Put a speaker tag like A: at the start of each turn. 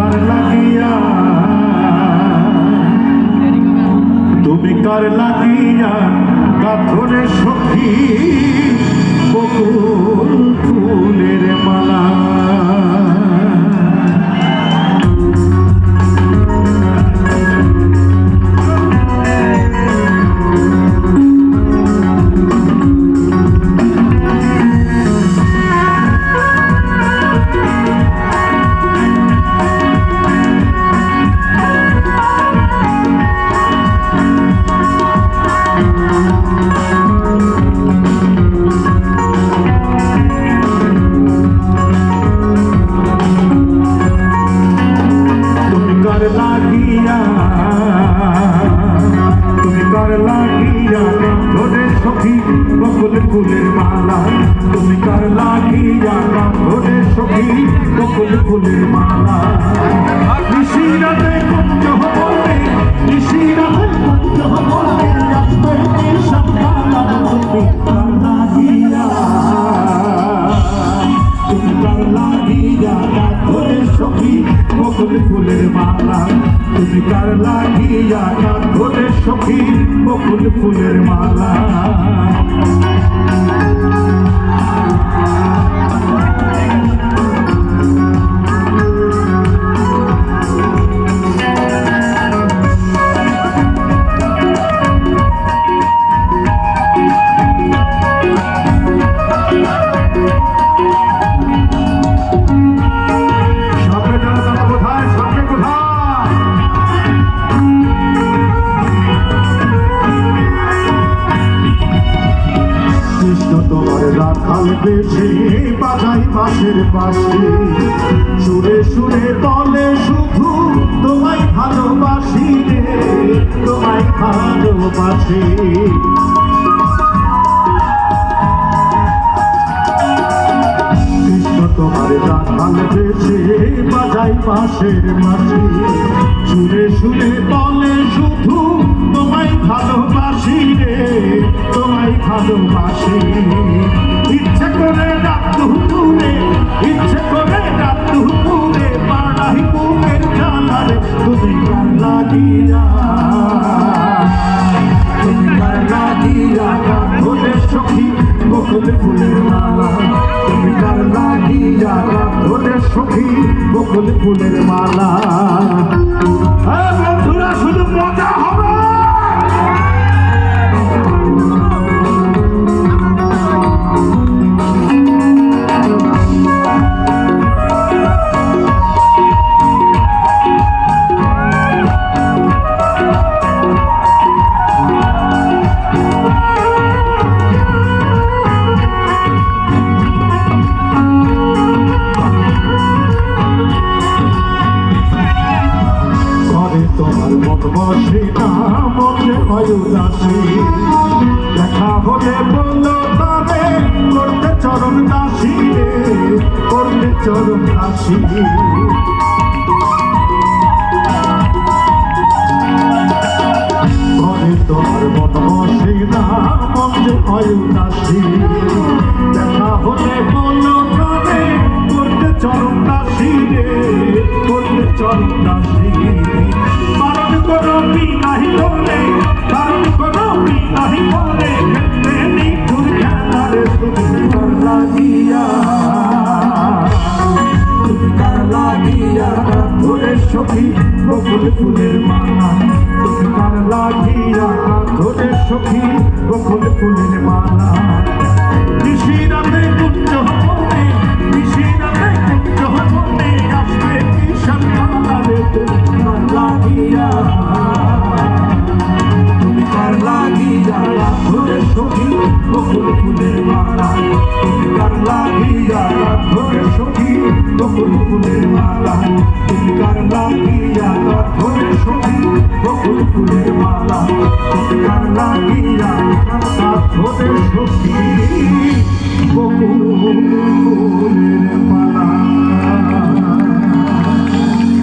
A: কার লাগিয়া? তুমি কার লাগিয়া? কাথরে সখী। ফুলের মালা। তুমি কার লাগিয়া ধরে সখী? বকুল ফুলের মালা। নিশিরাতে কুঞ্জ হবনে নিশিরাতে কুঞ্জ হবনে কি সকালা তুমি কার লাগিয়া তুমি কার লাগিয়া ধরে সখী? বকুল ফুলের মালা। তুমি কার লাগিয়া ধরে সখী? বকুল ফুলের মালা। বেছে বাজাই পাশের পাশে সুরে সুরে তলে শুধু তোমায় ভালোবাসি রে, তোমায় ভালোবাসি। তোমার রাখাল বেছে বাজাই পাশের মাঝে সুরে সুরে বলে শুধু তোমায় ভালোবাসি রে, তোমায় ভালোবাসি। ইচ্ছে করে রাত দুপুরে ইচ্ছে করে রাত দুপুরে পাড়াই বুকের তুমি গান লাগিয়া তুমি সখী বকুল ফুলের মালা। তোমার মন বসে না, মনে হয় উদাসী। দেখা হলে বলল তবে করতে চরণ দাসী করতে চরণ দাসী। তোমার মন বসে না, মনে হয় দাসী রে করতে চরণ দাসী কারণ কোনো নাহি বলে কারণ কোনো নাহি বলে ক্ষেত্রে নিঠুর খেলার তুমি কর কার ফুলের মালা। তুমি কার লাগিয়া ধরে সখী, বকুল ফুলের মালা। বকুল ফুলের মালা তুমি কার লাগিয়া ধরে সখী বকুল ফুলের মালা তুমি কার লাগিয়া